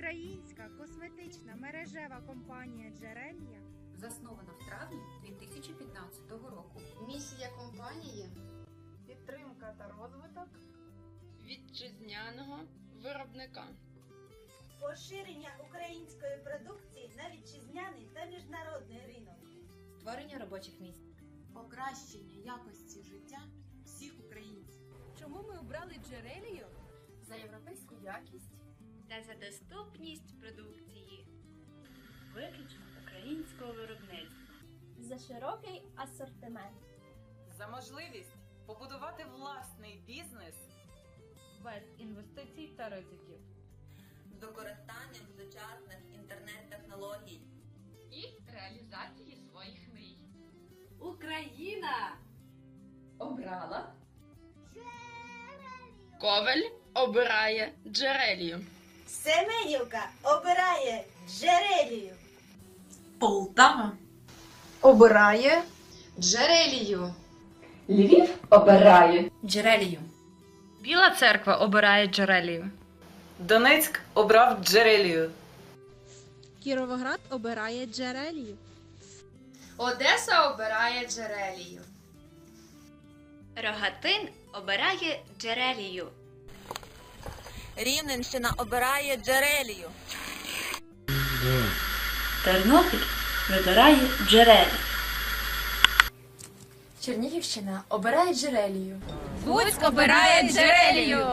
Українська косметична мережева компанія Джерелія заснована в травні 2015 року. Місія компанії підтримка та розвиток вітчизняного виробника. Поширення української продукції на вітчизняний та міжнародний ринок. Створення робочих місць. покращення якості життя всіх українців. Чому ми обрали джерелію? За європейську якість та за доступність продукції. Виключно українського виробництва. за широкий асортимент. за можливість побудувати власний бізнес Без інвестицій та ризиків. з використанням сучасних інтернет-технологій. І реалізації своїх мрій. Україна! Обрала Ковель обирає джерелію. Семенівка обирає Джерелію. Полтава обирає джерелію. Львів обирає джерелію. Біла церква обирає джерелію. Донецьк обрав Джерелію. Кіровоград обирає Джерелію. Одеса обирає джерелію. Рогатин обирає джерелію. Рівненщина обирає Джерелію. Тернопіль вибирає джерелі. Чернігівщина обирає джерелію. Луцьк обирає джерелію!